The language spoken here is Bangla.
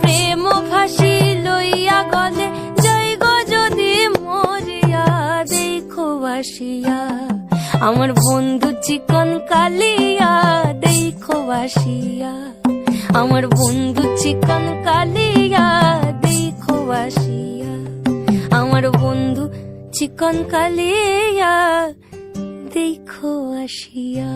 প্রেম ফাঁসি লইয়া গলে গো যদি মরিয়া, দেখো আমার বন্ধু চিকন কালিয়া, দেখো বাসিয়া। আমার বন্ধু চিকন কালিয়া, দেখো বাসিয়া। আমার বন্ধু চিকন কালিয়া, দেখো আসিয়া